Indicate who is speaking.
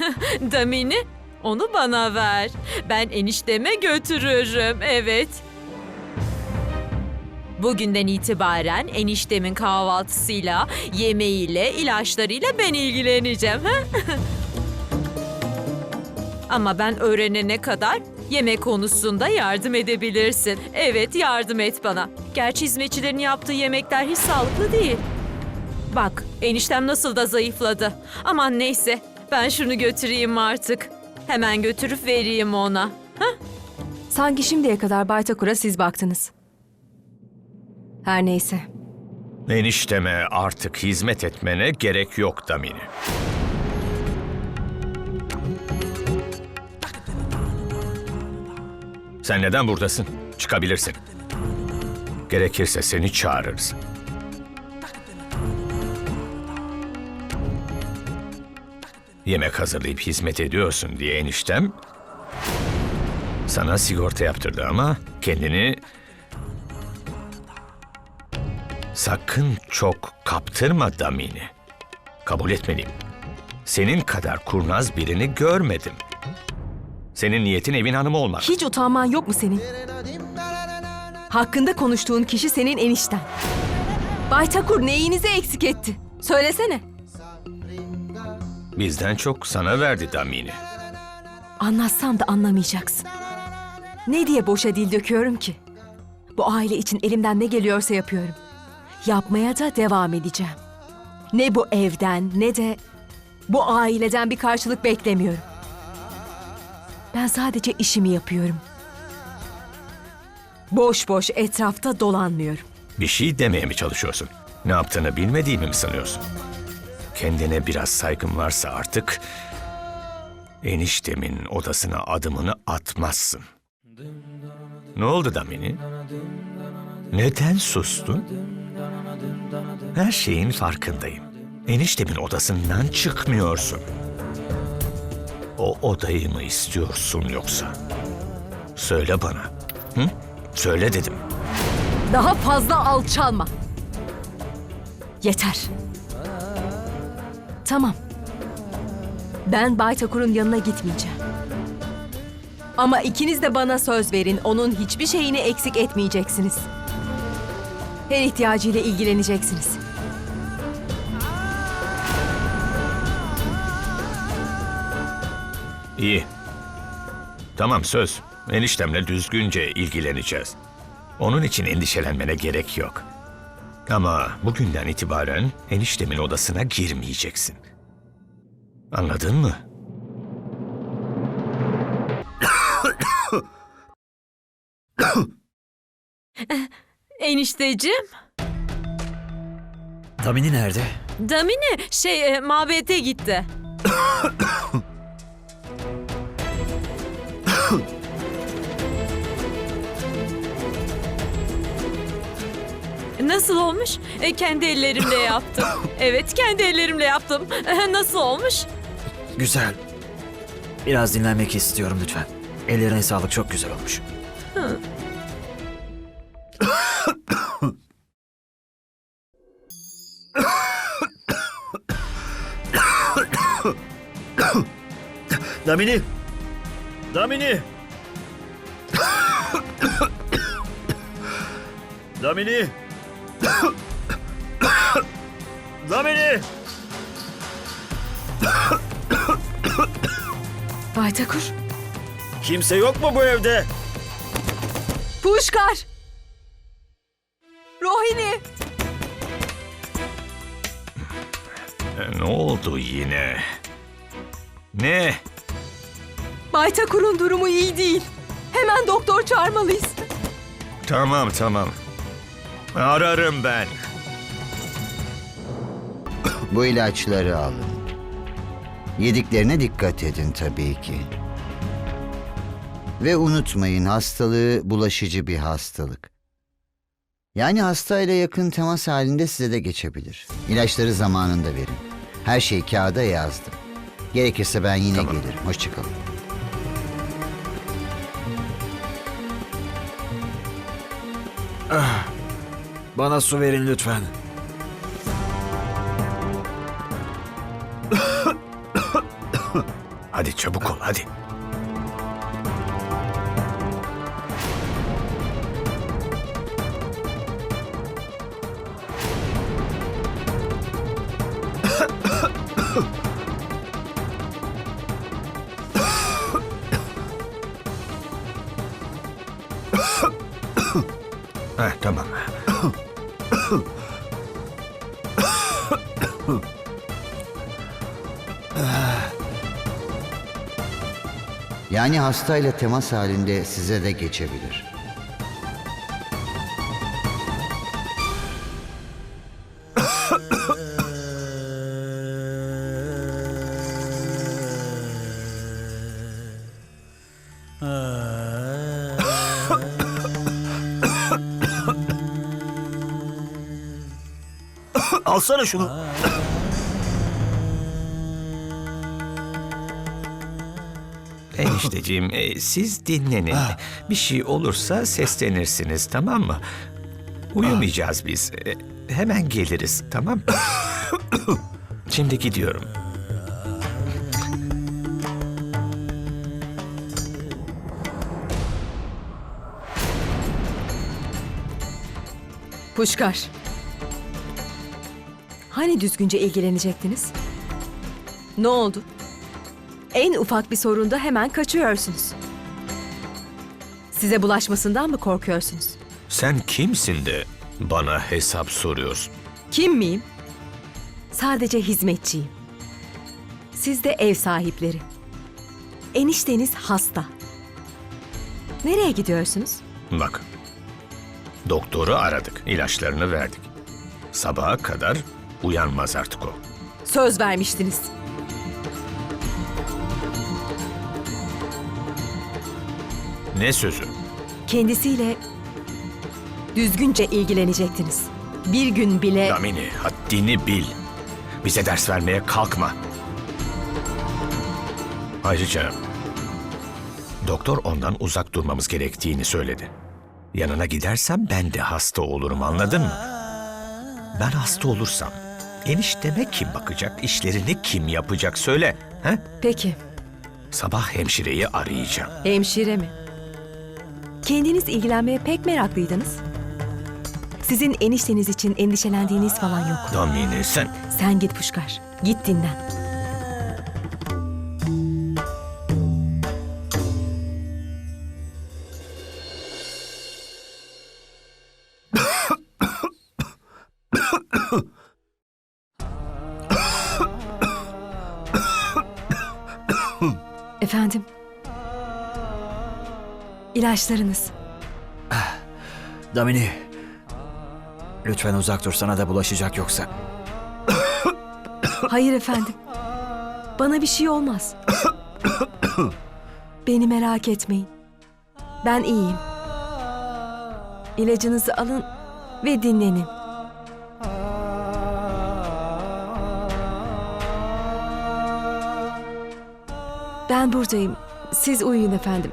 Speaker 1: Damini, onu bana ver. Ben enişteme götürürüm, evet. Bugünden itibaren eniştemin kahvaltısıyla, yemeğiyle, ilaçlarıyla ben ilgileneceğim. Ama ben öğrenene kadar yemek konusunda yardım edebilirsin. Evet, yardım et bana. Gerçi hizmetçilerin yaptığı yemekler hiç sağlıklı değil. Bak, eniştem nasıl da zayıfladı. Aman neyse, ben şunu götüreyim artık. Hemen götürüp vereyim ona.
Speaker 2: Sanki şimdiye kadar Bay Takur'a siz baktınız. Her neyse.
Speaker 3: Enişteme artık hizmet etmene gerek yok Damini. Sen neden buradasın? Çıkabilirsin. Gerekirse seni çağırırız. Yemek hazırlayıp hizmet ediyorsun diye eniştem sana sigorta yaptırdı ama kendini Sakın çok kaptırma Damini. Kabul etmeliyim. Senin kadar kurnaz birini görmedim. Senin niyetin evin hanımı olmak.
Speaker 2: Hiç utanman yok mu senin? Hakkında konuştuğun kişi senin enişten. Bay Takur neyinizi eksik etti? Söylesene.
Speaker 3: Bizden çok sana verdi Damini.
Speaker 2: Anlatsam da anlamayacaksın. Ne diye boşa dil döküyorum ki? Bu aile için elimden ne geliyorsa yapıyorum. Yapmaya da devam edeceğim. Ne bu evden ne de bu aileden bir karşılık beklemiyorum. Ben sadece işimi yapıyorum. Boş boş etrafta dolanmıyorum.
Speaker 3: Bir şey demeye mi çalışıyorsun? Ne yaptığını bilmediğimi mi sanıyorsun? Kendine biraz saygın varsa artık eniştemin odasına adımını atmazsın. Ne oldu Damini? Neden sustun? Her şeyin farkındayım. Eniştemin odasından çıkmıyorsun. O odayı mı istiyorsun yoksa? Söyle bana. Hı? Söyle dedim.
Speaker 2: Daha fazla alçalma. Yeter. Tamam. Ben Bay Takur'un yanına gitmeyeceğim. Ama ikiniz de bana söz verin. Onun hiçbir şeyini eksik etmeyeceksiniz. Her ihtiyacıyla ilgileneceksiniz.
Speaker 3: İyi. Tamam söz. Eniştemle düzgünce ilgileneceğiz. Onun için endişelenmene gerek yok. Ama bugünden itibaren eniştemin odasına girmeyeceksin. Anladın mı?
Speaker 1: Enişteciğim,
Speaker 4: Tamini nerede?
Speaker 1: Damini şey e, mabete gitti. Nasıl olmuş? E, kendi ellerimle yaptım. Evet, kendi ellerimle yaptım. E, Nasıl olmuş?
Speaker 4: Güzel. Biraz dinlenmek istiyorum lütfen. Ellerine sağlık çok güzel olmuş. Damini! Damini! Damini! Damini!
Speaker 2: Bay Takur.
Speaker 4: Kimse yok mu bu evde?
Speaker 2: Puşkar! Rohini!
Speaker 3: E, ne oldu yine? Ne?
Speaker 2: Bay Takur'un durumu iyi değil. Hemen doktor çağırmalıyız.
Speaker 3: Tamam tamam. Ararım ben.
Speaker 5: Bu ilaçları alın. Yediklerine dikkat edin tabii ki. Ve unutmayın hastalığı bulaşıcı bir hastalık. Yani hastayla yakın temas halinde size de geçebilir. İlaçları zamanında verin. Her şeyi kağıda yazdım. Gerekirse ben yine
Speaker 3: Tamam.
Speaker 5: gelirim. Hoşçakalın.
Speaker 4: Bana su verin lütfen.
Speaker 3: Hadi çabuk ol hadi. Heh, tamam.
Speaker 5: Yani hastayla temas halinde size de geçebilir.
Speaker 4: Alsana şunu.
Speaker 3: Enişteciğim e, siz dinlenin. Bir şey olursa seslenirsiniz tamam mı? Uyumayacağız biz. E, hemen geliriz tamam mı? Şimdi gidiyorum.
Speaker 2: Puşkar. Hani düzgünce ilgilenecektiniz? Ne oldu? En ufak bir sorunda hemen kaçıyorsunuz. Size bulaşmasından mı korkuyorsunuz?
Speaker 3: Sen kimsin de bana hesap soruyorsun?
Speaker 2: Kim miyim? Sadece hizmetçiyim. Siz de ev sahipleri. Enişteniz hasta. Nereye gidiyorsunuz?
Speaker 3: Bak. Doktoru aradık, ilaçlarını verdik. Sabaha kadar uyanmaz artık o.
Speaker 2: Söz vermiştiniz.
Speaker 3: Ne sözü?
Speaker 2: Kendisiyle düzgünce ilgilenecektiniz. Bir gün bile
Speaker 3: Damini, haddini bil. Bize ders vermeye kalkma. Ayrıca doktor ondan uzak durmamız gerektiğini söyledi. Yanına gidersem ben de hasta olurum anladın mı? Ben hasta olursam enişteme kim bakacak, işlerini kim yapacak söyle. He?
Speaker 2: Peki,
Speaker 3: Sabah hemşireyi arayacağım.
Speaker 2: hemşire mi? Kendiniz ilgilenmeye pek meraklıydınız. Sizin enişteniz için endişelendiğiniz falan yok.
Speaker 3: Damini sen...
Speaker 2: Sen git Puşkar. Git dinlen. Efendim? İlaçlarınız.
Speaker 4: Damini. Lütfen uzak dur sana da bulaşacak yoksa.
Speaker 2: Hayır efendim. Bana bir şey olmaz. Beni merak etmeyin. Ben iyiyim. İlacınızı alın ve dinlenin. Ben buradayım. Siz uyuyun efendim.